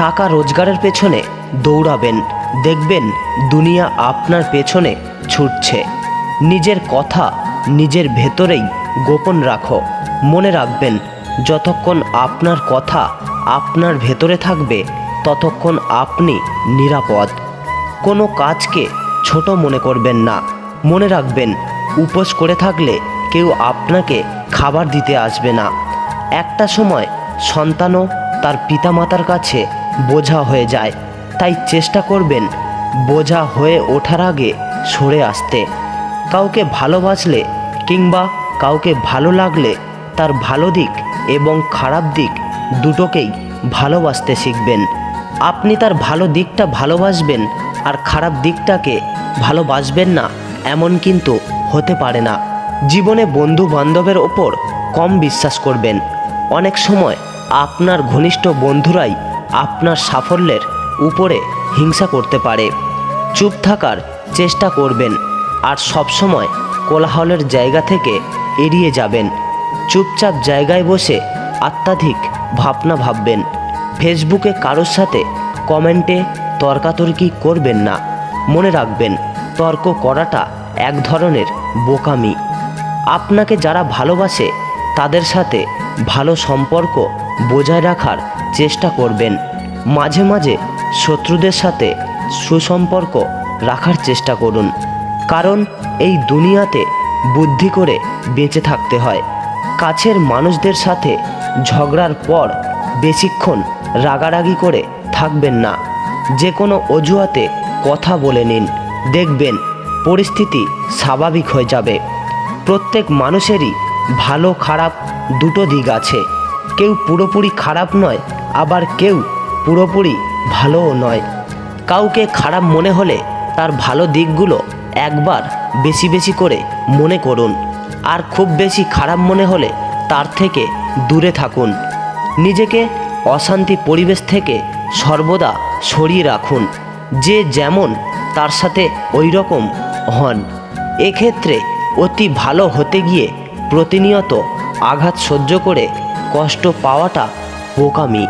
টাকা রোজগারের পেছনে দৌড়াবেন। দেখবেন দুনিয়া আপনার পেছনে ছুটছে। নিজের কথা নিজের ভেতরেই গোপন রাখো। মনে রাখবেন, যতক্ষণ আপনার কথা আপনার ভেতরে থাকবে, ততক্ষণ আপনি নিরাপদ। কোনো কাজকে ছোট মনে করবেন না। মনে রাখবেন, উপোস করে থাকলে কেউ আপনাকে খাবার দিতে আসবে না। একটা সময় সন্তানও তার পিতামাতার কাছে বোঝা হয়ে যায়। তাই চেষ্টা করবেন বোঝা হয়ে ওঠার আগে সরে আসতে। কাউকে ভালোবাসলে কিংবা কাউকে ভালো লাগলে তার ভালো দিক এবং খারাপ দিক দুটোকেই ভালোবাসতে শিখবেন। আপনি তার ভালো দিকটা ভালোবাসবেন আর খারাপ দিকটাকে ভালোবাসবেন না এমন কিন্তু হতে পারে না। জীবনে বন্ধু বান্ধবের ওপর কম বিশ্বাস করবেন। অনেক সময় আপনার ঘনিষ্ঠ বন্ধুরাই আপনার সাফল্যের উপরে হিংসা করতে পারে। চুপ থাকার চেষ্টা করবেন আর সবসময় কোলাহলের জায়গা থেকে এড়িয়ে যাবেন। চুপচাপ জায়গায় বসে আত্মাধিক ভাবনা ভাববেন। ফেসবুকে কারোর সাথে কমেন্টে তর্কাতর্কি করবেন না। মনে রাখবেন, তর্ক করাটা এক ধরনের বোকামি। আপনাকে যারা ভালোবাসে, তাদের সাথে ভালো সম্পর্ক বজায় রাখার চেষ্টা করবেন। মাঝে মাঝে শত্রুদের সাথে সুসম্পর্ক রাখার চেষ্টা করুন। কারণ এই দুনিয়াতে বুদ্ধি করে বেঁচে থাকতে হয়। কাছের মানুষদের সাথে ঝগড়ার পর বেশিক্ষণ রাগারাগি করে থাকবেন না। যে কোনো অজুহাতে কথা বলে নিন। দেখবেন পরিস্থিতি স্বাভাবিক হয়ে যাবে। প্রত্যেক মানুষেরই ভালো খারাপ দুটো দিক আছে। কেউ পুরোপুরি খারাপ নয়, আবার কেউ পুরোপুরি ভালোও নয়। কাউকে খারাপ মনে হলে তার ভালো দিকগুলো একবার বেশি বেশি করে মনে করুন। আর খুব বেশি খারাপ মনে হলে তার থেকে দূরে থাকুন। নিজেকে অশান্তি পরিবেশ থেকে সর্বদা সরিয়ে রাখুন। যে যেমন তার সাথে ওই রকম হন। এক্ষেত্রে অতি ভালো হতে গিয়ে প্রতিনিয়ত আঘাত সহ্য করে কষ্ট পাওয়াটা বোকামি।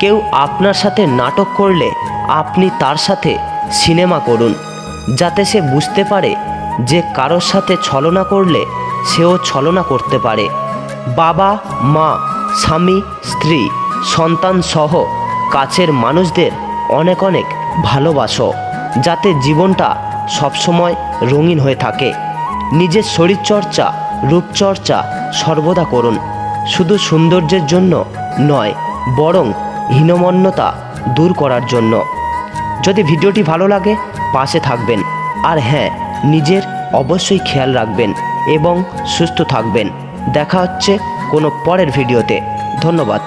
কেউ আপনার সাথে নাটক করলে আপনি তার সাথে সিনেমা করুন, যাতে সে বুঝতে পারে যে কারোর সাথে ছলনা করলে সেও ছলনা করতে পারে। বাবা, মা, স্বামী, স্ত্রী, সন্তান সহ কাছের মানুষদের অনেক অনেক ভালোবাসো, যাতে জীবনটা সবসময় রঙিন হয়ে থাকে। নিজের শরীরচর্চা, রূপচর্চা সর্বদা করুন। শুধু সৌন্দর্যের জন্য নয়, বরং হীনমন্যতা দূর করার জন্য। যদি ভিডিওটি ভালো লাগে, পাশে থাকবেন। আর হ্যাঁ নিজের অবশ্যই খেয়াল রাখবেন এবং সুস্থ থাকবেন। দেখা হচ্ছে কোনো পরের ভিডিওতে। ধন্যবাদ।